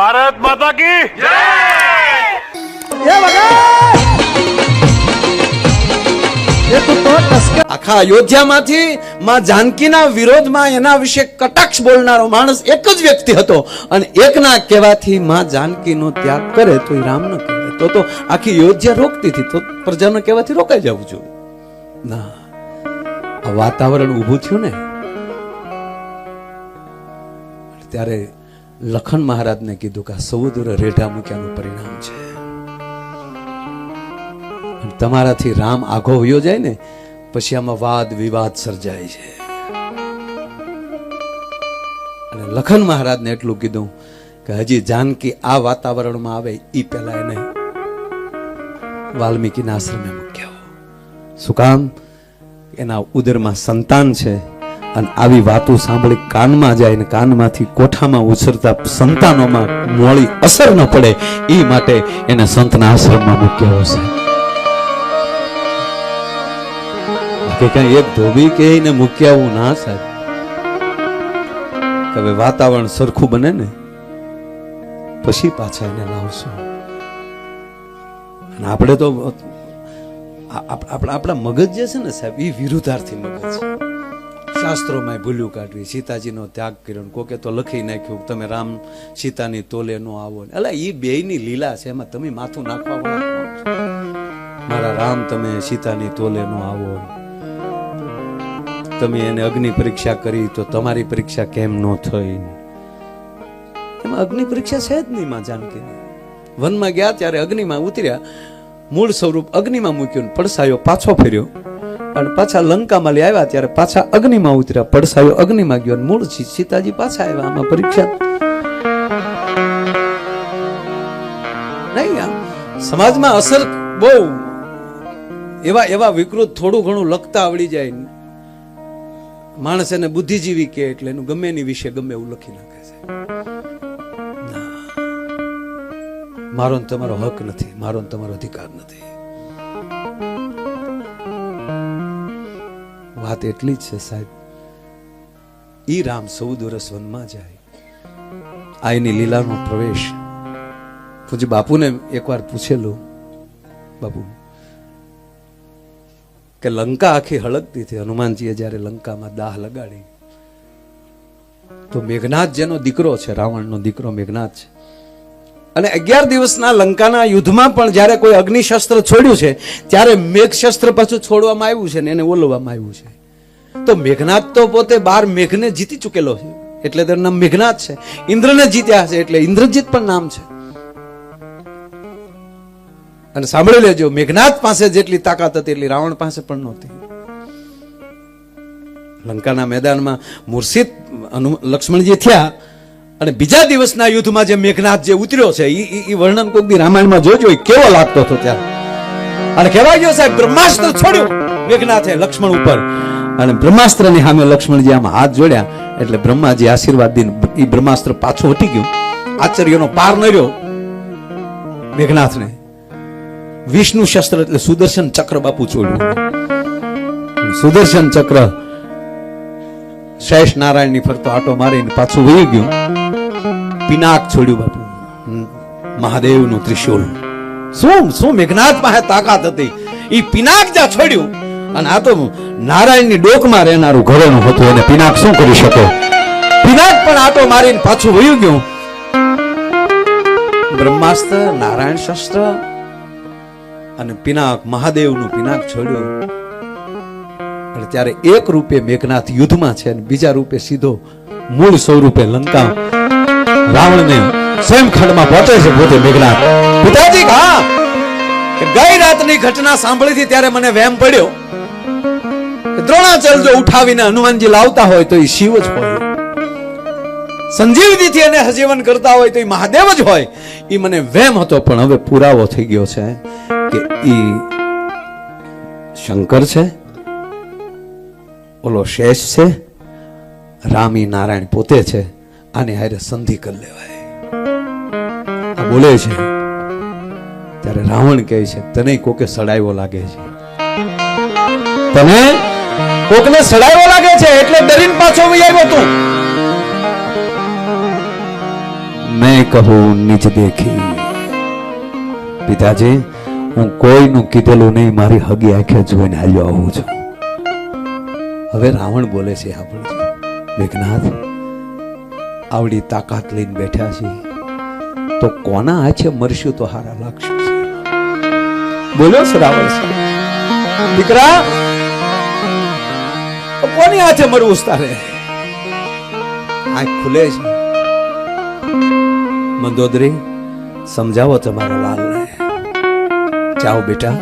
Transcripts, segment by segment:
ભારત માતા કી આખા અયોધ્યામાંથી માં જાનકીના વિરોધમાં એના વિશે કટાક્ષ બોલનારો માણસ એક જ વ્યક્તિ હતો અને એકના કહેવાથી માં જાનકીનો ત્યાગ કરે તો એ રામ ન તો તો આખી અયોધ્યા રોકતી હતી. તો પ્રજાનો કહેવાથી રોકાઈ જવું જોઈએ. ના, આ વાતાવરણ ઊભું થયું ને, ત્યારે લખન મહારાજને કીધું કે આ સૌદુર રેઢા મૂક્યાનું પરિણામ છે. તમારાથી રામ આઘો વયો જાય ને, પછી આમાં વાદ વિવાદ સર્જાય છે. અને લખન મહારાજને એટલું કીધું કે હજી જાનકી આ વાતાવરણમાં આવે એ પહેલા એને વાલ્મીકીના આશ્રમે મૂક્યા શું કામ? એના ઉદરમાં સંતાન છે. અને આવી વાતો સાંભળી કાનમાં જાય ને કાનમાંથી કોઠામાં ઉછરતા સંતાનોમાં મોળી અસર ન પડે, એ માટે એને સંતના આશ્રમમાં મૂક્યો હશે કે કઈ એક ધોબી કે એને મૂક્યા ના સાહેબ. હવે વાતાવરણ સરખું બને ને, પછી પાછા એને લાવશું. અને આપણે તો આપણા આપણા મગજ જે છે ને સાહેબ, એ વિરુદ્ધાર્થી મગજ છે. શાસ્ત્રોમાં ભૂલ્યું કાઢવી સીતાજીનો ત્યાગ કર્યો કોકે તો લખી નાખ્યું તમે રામ સીતાની તોલે નો આવો એટલે એ બેયની લીલા છે, એમાં તમે માથું નાખવા? મારા રામ, તમે સીતાની તોલે નો આવો તમે એને અગ્નિ પરીક્ષા કરી તો તમારી પરીક્ષા કેમ ન થઈ એમાં અગ્નિ પરીક્ષા છે જ નહીં માં જાનકી. વનમાં ગયા ત્યારે અગ્નિમાં ઉતર્યા. મૂળ સ્વરૂપ અગ્નિમાં મૂક્યું પડસાયો પાછો ફેર્યો. અને પાછા લંકામાં લઈ આવ્યા, ત્યારે પાછા અગ્નિમાં ઉતર્યા. પડસાયો અગ્નિમાં ગયો મૂળ સીતાજી પાછા આવ્યા આમાં પરીક્ષા. નહીં સમાજમાં અસર બહુ. એવા એવા વિકૃત થોડું ઘણું લખતા આવડી જાય. માણસ એને બુદ્ધિજીવી કે એટલે એનું ગમે એની વિશે ગમે એવું લખી નાખે છે. મારો તમારો હક નથી, મારો તમારો અધિકાર નથી. વાત એટલી જ છે સાહેબ. ઈ રામ ચૌદ વર્ષ વનમાં જાય. આ એની લીલાનો પ્રવેશ. પૂજ બાપુને એકવાર પૂછેલું, બાપુ, કે લંકા આખી હળગતી હતી હનુમાનજીએ જ્યારે લંકામાં દાહ લગાડી, તો મેઘનાથ જેનો દીકરો છે, રાવણનો દીકરો મેઘનાથ છે. અને અગિયાર દિવસના લંકાના યુદ્ધમાં પણ જ્યારે કોઈ અગ્નિશસ્ત્ર છોડ્યું છે, ત્યારે મેઘશસ્ત્ર પાછું છોડવામાં આવ્યું છે ને એને ઓલવામાં આવ્યું છે. તો મેઘનાથ તો પોતે બાર મેઘને જીતી ચૂકેલો છે. એટલે તેનું નામ મેઘનાથ છે. ઇન્દ્રને જીત્યા છે એટલે ઇન્દ્રજીત પણ નામ છે. અને સાંભળી લેજો, મેઘનાથ પાસે જેટલી તાકાત હતી એટલી રાવણ પાસે પણ નહોતી. લંકાના મેદાનમાં મુર્શિદ લક્ષ્મણજી થયા અને બીજા દિવસના યુદ્ધમાં જે મેઘનાથ જે ઉતર્યો છે, ઈ વર્ણન કોક દી રામાયણમાં જોજો કેવો લાગતો હતો ત્યાં અને કહેવાય ગયો સાહેબ, બ્રહ્માસ્ત્ર છોડ્યું. મેઘનાથે લક્ષ્મણ ઉપર. અને બ્રહ્માસ્ત્રની સામે લક્ષ્મણજી આમ હાથ જોડ્યા, એટલે બ્રહ્માજી આશીર્વાદ દઈને એ બ્રહ્માસ્ત્ર પાછું હટી ગયું. આશ્ચર્યનો પાર ન મેઘનાથને. વિષ્ણુ શસ્ત્ર એટલે સુદર્શન ચક્ર બાપુ છોડ્યું. સુદર્શન ચક્ર શેષ નારાયણની ફરતો આટો મારીને પાછું વહી ગયું. પિનાક છોડ્યું બાપુ. મહાદેવનું ત્રિશુલ શું શું મેઘનાથ પાસે તાકાત હતી? એ પિનાક જ્યાં છોડ્યું અને આ તો નારાયણની ડોકમાં રહેનારું ઘરેણું હતું અને પિનાક શું કરી શકે? પિનાક પણ આટો મારીને પાછું વયું ગયું. બ્રહ્માસ્ત્ર, નારાયણ શસ્ત્ર અને પિનાક, મહાદેવનું પિનાક છોડ્યું. અને ત્યારે એક રૂપે મેઘનાથ યુદ્ધમાં છે અને બીજા રૂપે સીધો મૂળ સ્વરૂપે લંકા રાવણને સ્વયંખંડમાં પહોંચે છે, પોતે મેઘનાથ. પિતાજી, હા. ગઈ રાતની ઘટના સાંભળી હતી ત્યારે મને વહેમ પડ્યો. દ્રોણાચલ જો ઉઠાવીને હનુમાનજી લાવતા હોય તો એ શિવ જ હોય. સંજીવનીથી એને હજીવન કરતા હોય તો એ મહાદેવ જ હોય. એ મને વેમ હતો, પણ હવે પુરાવો થઈ ગયો છે કે એ શંકર છે, ઓલો શેષ છે, રામી નારાયણ પોતે છે, આને હારે સંધિ કરી લેવાય. આ બોલે છે. ત્યારે રાવણ કહે છે, તને કોકે સડાયો લાગે છે. તને? કોકને સડાયો લાગે છે એટલે ડરીને પાછો આવ્યો તું. મેં કહું, નિજ દેખી. પિતાજી, હું કોઈનું કીધેલું નહીં, મારી હગી આંખે જોઈને હાલ્યો આવું છું. હવે રાવણ બોલે છે આપણે મેઘનાથ આવડી તાકાત લઈને બેઠા છે. તો કોના આછે મરશું તો હારા લાગશું? બોલ્યો શ્રાવણ દીકરા કોની હાથે મરવું તારે આંખ ખુલે છે. મંદોદરી સમજાવો તમારા લાલને. જાઓ બેટા.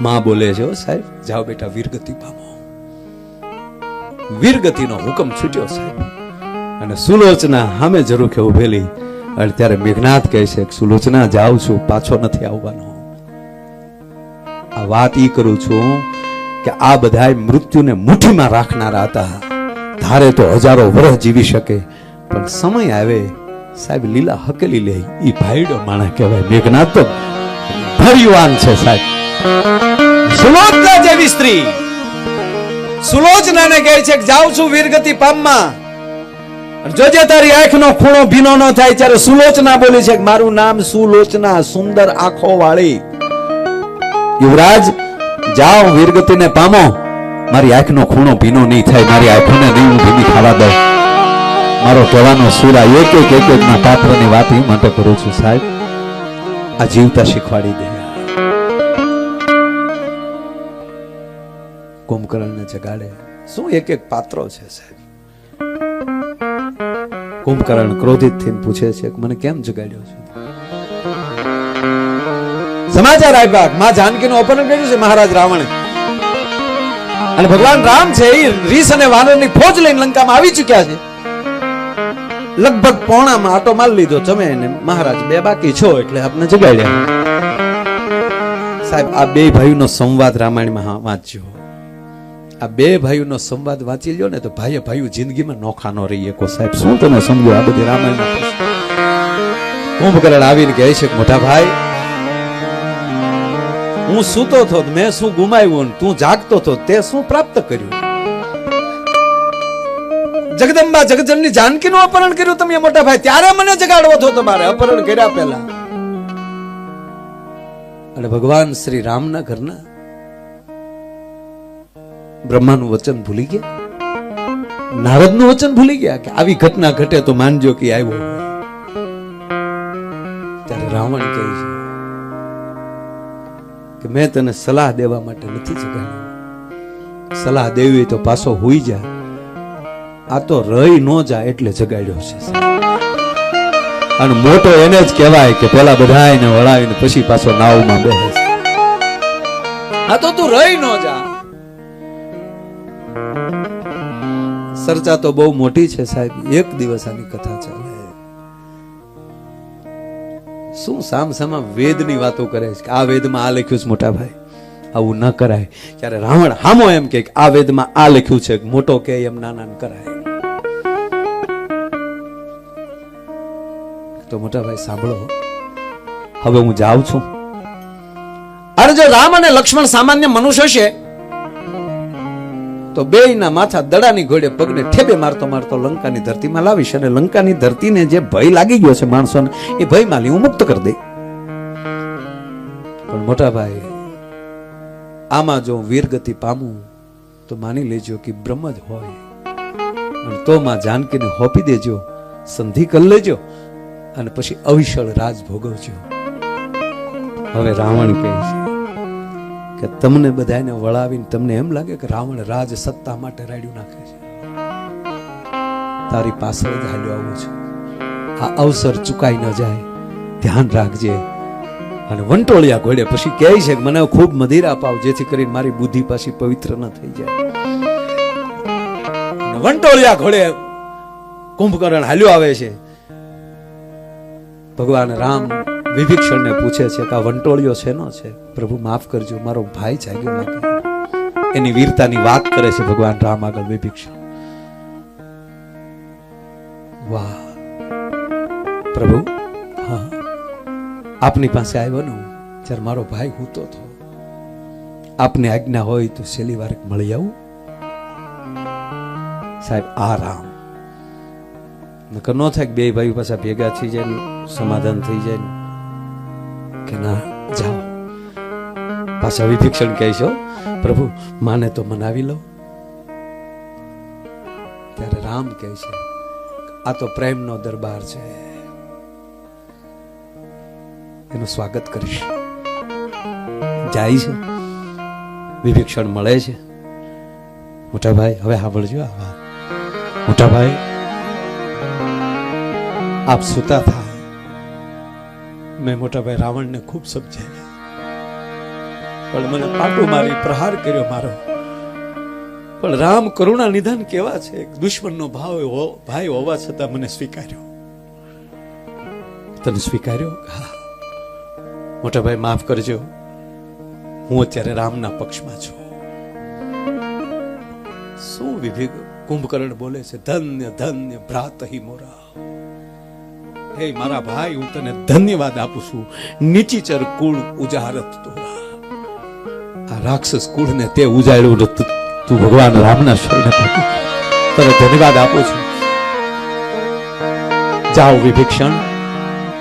માં બોલે છે સાહેબ, જાઓ બેટા, વીરગતિ પામો. વીરગતિનો હુકમ છૂટ્યો, સાહેબ. અને સુલોચના સામે જરૂર કે ઉભેલી, અને ત્યારે મેઘનાથ કહે છે સુલોચના, જાઉં છું, પાછો નથી આવવાનો. આ વાત ઈ કરું છું કે આ બધા મૃત્યુને મુઠ્ઠીમાં રાખનારા હતા. ધારે તો હજારો વર્ષ જીવી શકે, પણ સમય આવે, સાહેબ લીલા હકેલી લે, ઈ ભાઈડો માણા કહેવાય મેઘનાથ ભર્યુવાન છે સાહેબ. સુલોચના જેવી સ્ત્રી. સુલોચનાને કહે છે કે જાઉં છું વીરગતિ પામમાં. જોજે તારી આંખનો ખૂણો ભીનો ન થાય, ત્યારે સુલોચના બોલી છે મારું નામ સુલોચના, સુંદર આંખો વાળી યુવરાજ જાઓ વીરગતિને પામો. મારી આંખનો ખૂણો ભીનો નહીં થાય, મારી આંખોને નહીં હું ભીની ખાવા દઉં. મારો કહેવાનો સુરા એક એક એક એક ના પાત્રની વાત એ માટે કરું છું, સાહેબ. આ જીવતા શીખવાડી દે. કુંભકર્ણને જગાડે. શું એક એક પાત્રો છે, સાહેબ? કુંભકર્ણ ક્રોધિત થઈને પૂછે છે મને કેમ જગાડ્યો છે? સમાચાર આપ્યા માં જાનકીનું અપહરણ કર્યું છે મહારાજ રાવણે. અને ભગવાન રામ છે એ રીસ અને વાનરની ફોજ લઈને લંકામાં આવી ચુક્યા છે. લગભગ પોણામાં આટો માલ લીધો તમે એને. મહારાજ, બે બાકી છો એટલે આપને જગાડ્યા સાહેબ, આ બે ભાઈનો સંવાદ રામાયણમાં વાંચ્યો આ બે ભાઈઓનો સંવાદ વાંચી લ્યો ને તો ભાઈએ ભાઈ જિંદગીમાં નોખા નો રહી એકો સાહેબ, શું તમે સમજો આ બધી રામાયણ કુંભકરણ આવીને કહે છે મોટા ભાઈ હું સૂતો હતો મેં શું ગુમાવ્યું તું જાગતો હતો તે શું પ્રાપ્ત કર્યું? જગદંબા જગજનની જાનકીનું અપહરણ કર્યું તમે મોટા ભાઈ, ત્યારે મને જગાડવો હતો તમારે, અપહરણ કર્યા પહેલા. અને ભગવાન શ્રી રામના ઘરના બ્રહ્માનું વચન ભૂલી ગયા? નારદનું વચન ભૂલી ગયા કે આવી ઘટના ઘટે તો માનજો કે આવ્યો ત્યારે રાવણ કહે છે કે મેં તને સલાહ દેવા માટે નથી જગાડ્યો. સલાહ દેવી તો પાછો હોઈ જા. આ તો રહી ન જા એટલે જગાડ્યો છે અને મોટો એને જ કહેવાય કે પેલા બધાને વળાવીને પછી પાછો નાવમાં બેસે. આ તો તું રહી ન જા. ચર્ચા તો બહુ મોટી છે સાહેબ. એક દિવસ આની કથા ચાલે. શું સામ સામા વેદની વાતો કરે છે કે આ વેદમાં આ લખ્યું છે મોટા ભાઈ. આવું ન કરાય. ત્યારે રાવણ હામો એમ કે આ વેદમાં આ લખ્યું છે મોટો કે એમ નાના કરાય. તો મોટા ભાઈ સાંભળો. હવે હું જાઉં છું. અને જો રામ અને લક્ષ્મણ સામાન્ય મનુષ્ય છે તો બેયના માથા દડાની ઘોડે પગને ઠેબે મારતો મારતો લંકાની ધરતીમાં લાવીશ અને લંકાની ધરતીને જે ભય લાગી ગયો છે માણસોને, એ ભયમાંથી હું મુક્ત કરી દઈ પણ મોટા ભાઈ આમાં જો વીરગતિ પામું, તો માની લેજો કે બ્રહ્મ જ હોય. અને તો માં જાનકીને હોપી દેજો, સંધિ કરી લેજો, અને પછી અવિશળ રાજ ભોગવજો. હવે રાવણ કહે છે કે તમને બધાને વળાવીને તમને એમ લાગે કે રાવણ રાજ સત્તા માટે રાડ્યું નાખે છે. તારી પાછળ જ હાલ્યો આવું છું. આ અવસર ચુકાઈ ન જાય. ધ્યાન રાખજે. અને વંટોળિયા ઘોડે પછી કહે છે કે મને ખૂબ મદિરા અપાવ જેથી કરીને મારી બુદ્ધિ પાછી પવિત્ર ન થઈ જાય. વંટોળિયા ઘોડે કુંભકર્ણ હાલ્યો આવે છે. ભગવાન રામ વિભીક્ષણને પૂછે છે કે આ વંટોળિયો શેનો છે? પ્રભુ, માફ કરજો, મારો ભાઈ જાગ્યો નથી એની વીરતાની વાત કરે છે ભગવાન રામ આગળ વિભીક્ષણ. વાહ. પ્રભુ, હા. આપની પાસે આવ્યો ને જ્યારે મારો ભાઈ હૂતો હતો. આપની આજ્ઞા હોય તો છેલ્લી વાર મળી આવું. સાહેબ, આ રામ. નકર ન થાય બે ભાઈ પાછા ભેગા થઈ જાય સમાધાન થઈ જાય કે ના જાઓ. પાછા વિભીક્ષણ કહે છે પ્રભુ, માને તો મનાવી લો. ત્યારે રામ કહે છે, આ તો પ્રેમનો દરબાર છે. એનું સ્વાગત કરીશ. જાય છે. વિભીક્ષણ મળે છે. મોટા ભાઈ હવે સાંભળજો આવા મોટા ભાઈ આપ સુતા થા. મેં મોટાભાઈ રાવણને ખૂબ સમજાવ્યા. પણ મને પાટો મારી પ્રહાર કર્યો મારો. પણ રામ કરુણા નિધાન કેવા છે? દુશ્મનનો ભાવ ભાઈ હોવા છતાં મને સ્વીકાર્યો. તને સ્વીકાર્યો? હા. મોટા ભાઈ, માફ કરજો. હું અત્યારે રામના પક્ષમાં છું. શું વિવેક કુંભકર્ણ બોલે છે? ધન્ય ધન્ય ભ્રાત મોરા. હે મારા ભાઈ, હું તને ધન્યવાદ આપું છું. નીચીચર કુળ ઉજારત તોરા આ રાક્ષસ કુળને તે ઉજાડ્યું નથી. તું- તું ભગવાન રામના શરણે. તને ધન્યવાદ આપું છું. જાઓ વિભીક્ષણ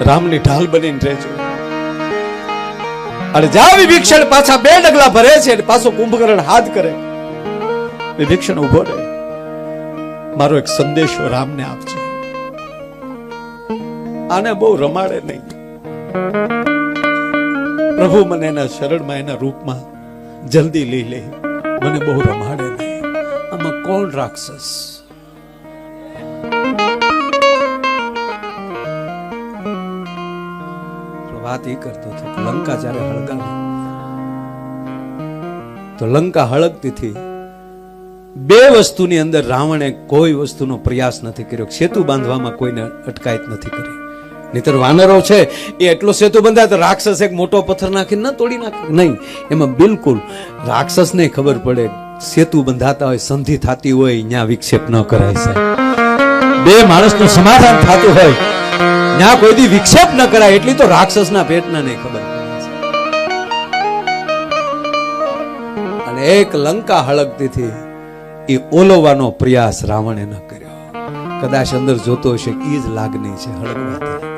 રામની ઢાલ બનીને રહેજો. અને જા વિભીક્ષણ પાછા બે ડગલા ભરે છે અને પાછો કુંભકર્ણ હાથ કરે. વિભીક્ષણ ઊભો રહે. મારો એક સંદેશો રામને આપજો. આને બહુ રમાડે નહીં. પ્રભુ મને એના શરણમાં, એના રૂપમાં જલ્દી લઈ લે. મને બહુ રમાડે નહીં. આમાં કોણ રાક્ષસ? વાત એ કરતો હતો લંકા જ્યારે હળગાવી, તો લંકા હળગતી હતી. બે વસ્તુની અંદર રાવણે કોઈ વસ્તુનો પ્રયાસ નથી કર્યો. સેતુ બાંધવામાં કોઈને અટકાયત નથી કરી. નહીતર વાનરો છે, એ એટલો સેતુ બંધાય તો રાક્ષસ એક મોટો પથ્થર નાખીને ન તોડી નાખે. નહીં, એમાં બિલકુલ રાક્ષસને ખબર પડે, સેતુ બંધાતા હોય, સંધિ થતી હોય ત્યાં વિક્ષેપ ન કરાય છે બે માણસનું સમાધાન થતું હોય ત્યાં કોઈ વિક્ષેપ ન કરાય, એટલી તો રાક્ષસના પેટના નહીં ખબર અને એક લંકા હળગતી એ ઓલોવાનો પ્રયાસ રાવણે ન કર્યો. કદાચ અંદર જોતો હશે એ જ લાગણી છે હળગવાથી.